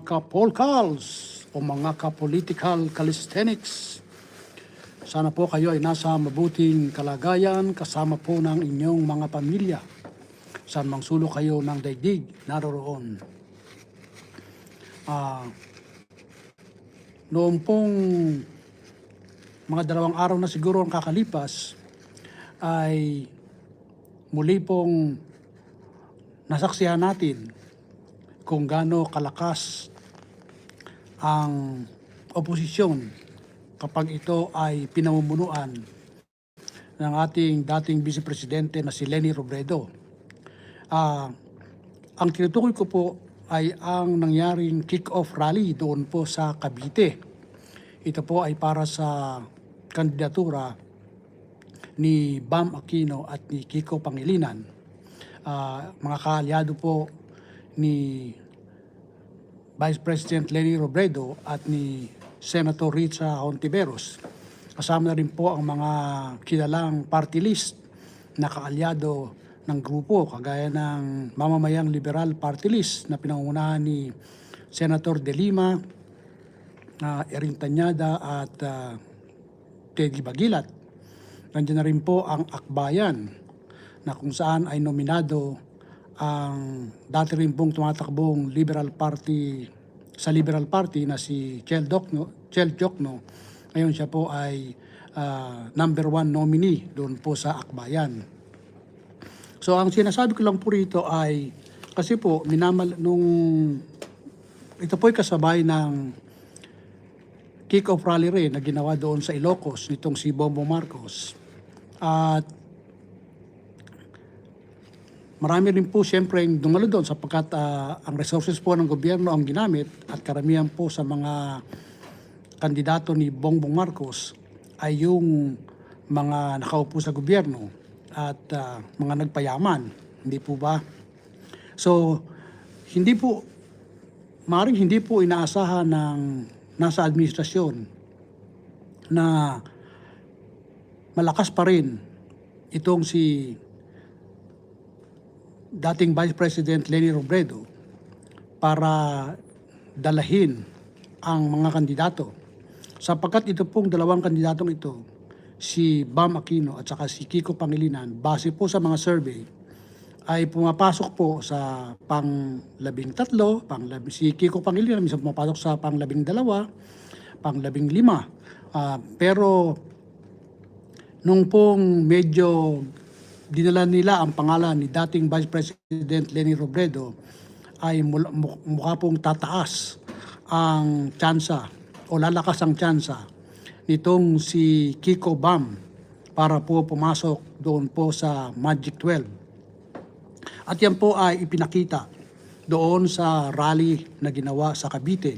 kapolkals o mga kapolitical calisthenics. Sana po kayo ay nasa mabuting kalagayan kasama po ng inyong mga pamilya. Saan mang sulok kayo ng daigdig, naroroon. Ah, noong pong mga dalawang araw na siguro ang kakalipas ay muli pong nasaksihan natin kung gaano kalakas ang oposisyon kapag ito ay pinamumunuan ng ating dating Vice Presidente na si Lenny Robredo. Ah, ang tinutukoy ko po ay ang nangyaring kick-off rally doon po sa Cavite. Ito po ay para sa kandidatura ni Bam Aquino at ni Kiko Pangilinan. Ah, mga kaalyado po ni Vice President Lenny Robredo at ni Senator Richa Hontiveros. Kasama na rin po ang mga kilalang party list na kaalyado ng grupo kagaya ng mamamayang liberal party list na pinangunahan ni Senator De Lima, uh, Erin Tanyada at ah, Teddy Bagilat. Nandiyan na rin po ang Akbayan na kung saan ay nominado ang dati rin pong tumatakbong Liberal Party sa Liberal Party na si Chel Docno, Chel Jokno. Ngayon siya po ay ah, number one nominee doon po sa Akbayan. So ang sinasabi ko lang po rito ay kasi po minamal nung ito po ay kasabay ng kick-off rally rin na ginawa doon sa Ilocos nitong si Bongbong Marcos. At marami rin po siyempre yung dumalo doon sapagkat ah, ang resources po ng gobyerno ang ginamit at karamihan po sa mga kandidato ni Bongbong Marcos ay yung mga nakaupo sa gobyerno at ah, mga nagpayaman. Hindi po ba? So, hindi po, maaaring hindi po inaasahan ng nasa administrasyon na malakas pa rin itong si dating Vice President Lenny Robredo para dalahin ang mga kandidato. Sapagkat ito pong dalawang kandidatong ito, si Bam Aquino at saka si Kiko Pangilinan, base po sa mga survey, ay pumapasok po sa pang labing tatlo, pang labing, si Kiko Pangilinan minsan pumapasok sa pang labing dalawa, pang labing lima. Ah, pero nung pong medyo dinala nila ang pangalan ni dating Vice President Lenny Robredo ay mukha pong tataas ang tsansa o lalakas ang tsansa nitong si Kiko Bam para po pumasok doon po sa Magic 12. At yan po ay ipinakita doon sa rally na ginawa sa Cavite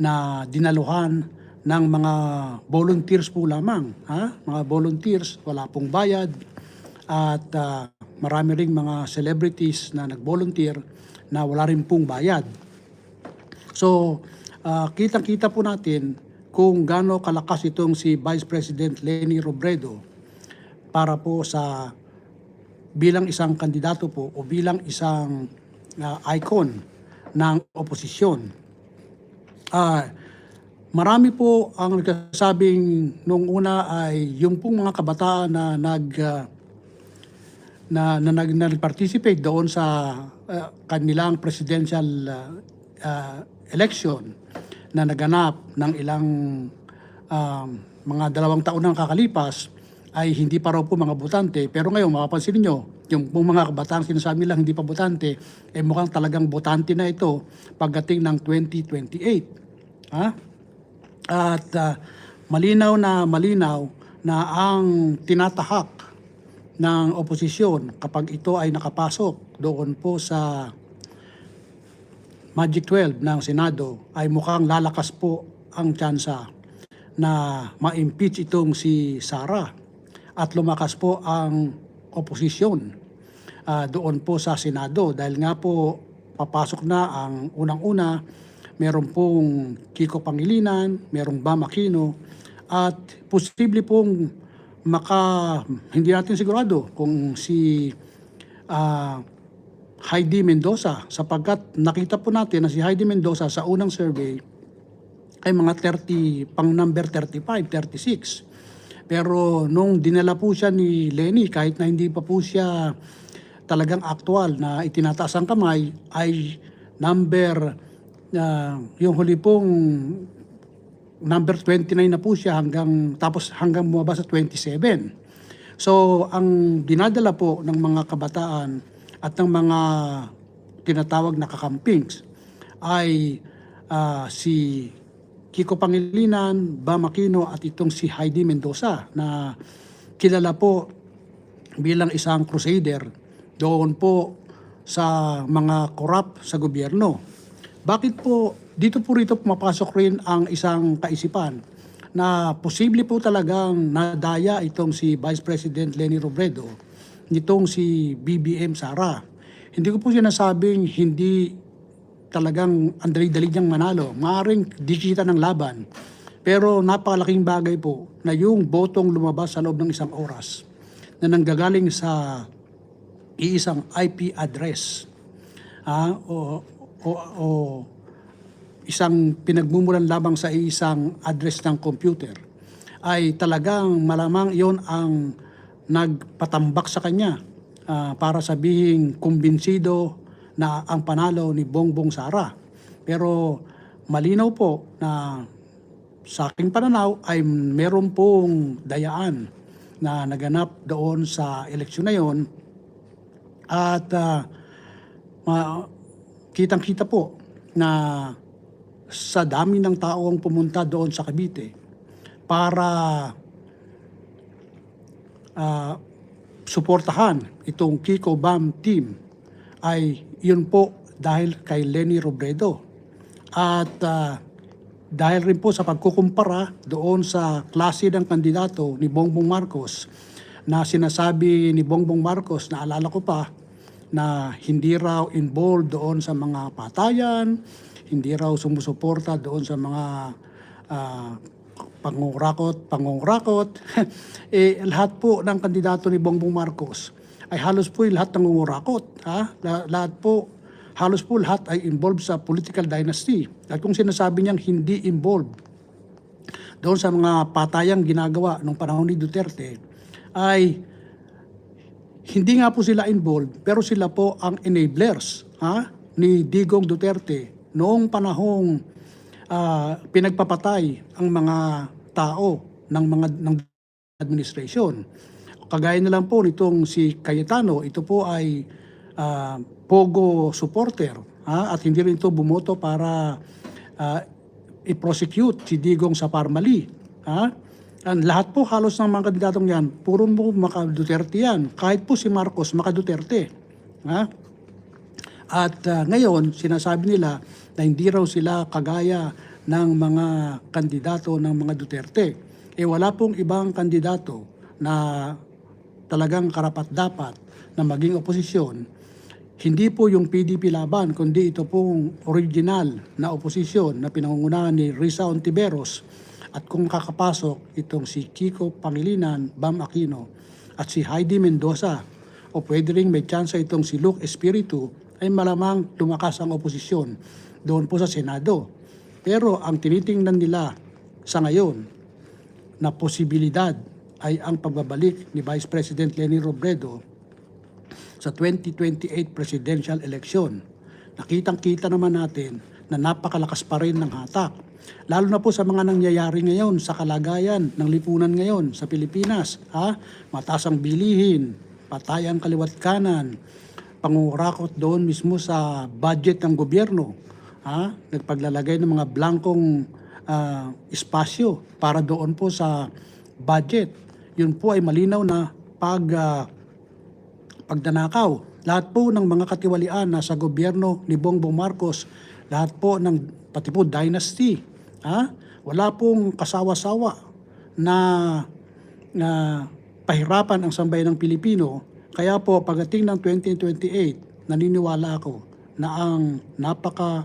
na dinaluhan ng mga volunteers po lamang. Ha? Mga volunteers, wala pong bayad. At ah, marami ring mga celebrities na nag-volunteer na wala rin pong bayad. So, ah, kitang-kita po natin kung gaano kalakas itong si Vice President Lenny Robredo para po sa bilang isang kandidato po o bilang isang ah, icon ng oposisyon. Ah, marami po ang nagsasabing nung una ay yung pong mga kabataan na nag ah, na, na, na participate doon sa ah, kanilang presidential ah, ah, election na naganap ng ilang um, mga dalawang taon nang kakalipas ay hindi pa raw po mga botante. Pero ngayon, makapansin niyo yung mga kabataan sinasabi lang hindi pa botante, eh mukhang talagang botante na ito pagdating ng 2028. Ha? At ah, malinaw na malinaw na ang tinatahak ng oposisyon kapag ito ay nakapasok doon po sa Magic 12 ng Senado ay mukhang lalakas po ang tsansa na ma-impeach itong si Sara at lumakas po ang oposisyon ah, doon po sa Senado. Dahil nga po papasok na ang unang-una meron pong Kiko Pangilinan, merong Bam Aquino at posible pong maka hindi natin sigurado kung si ah, Heidi Mendoza sapagkat nakita po natin na si Heidi Mendoza sa unang survey ay mga 30, pang number 35, 36. Pero nung dinala po siya ni Lenny, kahit na hindi pa po siya talagang aktual na itinataas ang kamay, ay number, ah, yung huli pong number 29 na po siya hanggang, tapos hanggang bumaba sa 27. So, ang dinadala po ng mga kabataan at ng mga tinatawag na kakampings ay ah, si Kiko Pangilinan, Bam Aquino at itong si Heidi Mendoza na kilala po bilang isang crusader doon po sa mga korap sa gobyerno. Bakit po dito po rito pumapasok rin ang isang kaisipan na posible po talagang nadaya itong si Vice President Leni Robredo nitong si BBM Sara. Hindi ko po sinasabing hindi talagang andali-dali niyang manalo. Maaring di kita ng laban. Pero napakalaking bagay po na yung botong lumabas sa loob ng isang oras na nanggagaling sa iisang IP address ah, o, o, o isang pinagmumulan labang sa isang address ng computer ay talagang malamang yon ang nagpatambak sa kanya ah, para sabihin kumbinsido na ang panalo ni Bongbong Sara. Pero malinaw po na sa aking pananaw ay meron pong dayaan na naganap doon sa eleksyon na yon at ah, ma- kitang-kita po na sa dami ng tao ang pumunta doon sa Cavite para ah, suportahan itong Kiko Bam team ay yun po dahil kay Lenny Robredo. At ah, dahil rin po sa pagkukumpara doon sa klase ng kandidato ni Bongbong Marcos na sinasabi ni Bongbong Marcos na alala ko pa na hindi raw involved doon sa mga patayan, hindi raw sumusuporta doon sa mga ah, pangungurakot, pangungurakot. eh, lahat po ng kandidato ni Bongbong Marcos ay halos po lahat nangungurakot. Ha? La- lahat po, halos po lahat ay involved sa political dynasty. At kung sinasabi niyang hindi involved doon sa mga patayang ginagawa nung panahon ni Duterte, ay hindi nga po sila involved, pero sila po ang enablers ha, ni Digong Duterte noong panahong ah, pinagpapatay ang mga tao ng mga ng administration. Kagaya na lang po nitong si Cayetano, ito po ay ah, Pogo supporter ha, at hindi rin ito bumoto para ah, i-prosecute si Digong sa Parmali. Ha? Ang lahat po halos ng mga kandidatong yan, puro mo maka Duterte yan. Kahit po si Marcos, maka Duterte. Ha? At ah, ngayon, sinasabi nila na hindi raw sila kagaya ng mga kandidato ng mga Duterte. Eh wala pong ibang kandidato na talagang karapat-dapat na maging oposisyon. Hindi po yung PDP laban, kundi ito pong original na oposisyon na pinangungunahan ni Risa Ontiveros at kung kakapasok itong si Kiko Pangilinan, Bam Aquino at si Heidi Mendoza o pwede rin may tsansa itong si Luke Espiritu ay malamang lumakas ang oposisyon doon po sa Senado. Pero ang tinitingnan nila sa ngayon na posibilidad ay ang pagbabalik ni Vice President Leni Robredo sa 2028 presidential election. Nakitang-kita naman natin na napakalakas pa rin ng hatak. Lalo na po sa mga nangyayari ngayon sa kalagayan ng lipunan ngayon sa Pilipinas. Ha? Mataas ang bilihin, patayan kaliwat kanan, pangurakot doon mismo sa budget ng gobyerno. Ha? Nagpaglalagay ng mga blankong ah, espasyo para doon po sa budget. Yun po ay malinaw na pag ah, pagdanakaw. Lahat po ng mga katiwalian na sa gobyerno ni Bongbong Marcos, lahat po ng pati po dynasty, ha? Wala pong kasawa-sawa na na pahirapan ang sambayan ng Pilipino. Kaya po pagdating ng 2028, naniniwala ako na ang napaka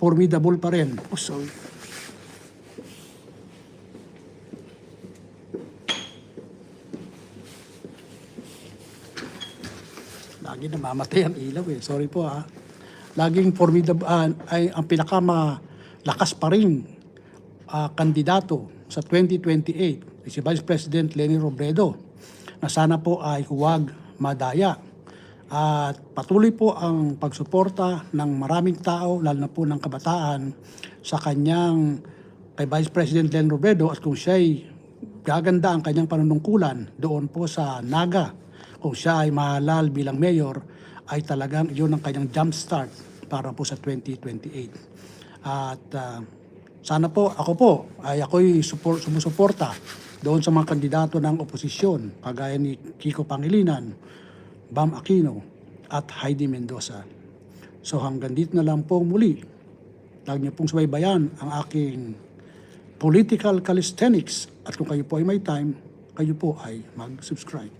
formidable pa rin. Oh, sorry. Lagi namamatay ang ilaw eh. Sorry po ha. Laging formidable, ah, ay ang pinakamalakas pa rin ah, kandidato sa 2028 ay si Vice President Leni Robredo na sana po ay huwag madaya. At patuloy po ang pagsuporta ng maraming tao, lalo na po ng kabataan, sa kanyang kay Vice President Leni Robredo at kung siya'y gaganda ang kanyang panunungkulan doon po sa Naga, kung siya ay mahalal bilang mayor, ay talagang yun ang kanyang jump start para po sa 2028. At ah, sana po, ako po, ay ako'y support, sumusuporta doon sa mga kandidato ng oposisyon, kagaya ni Kiko Pangilinan, Bam Aquino, at Heidi Mendoza. So hanggang dito na lang po muli. Lagi niyo pong subaybayan ang aking political calisthenics at kung kayo po ay may time, kayo po ay mag-subscribe.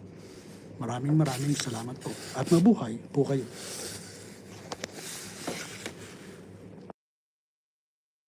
Maraming maraming salamat po at mabuhay po kayo.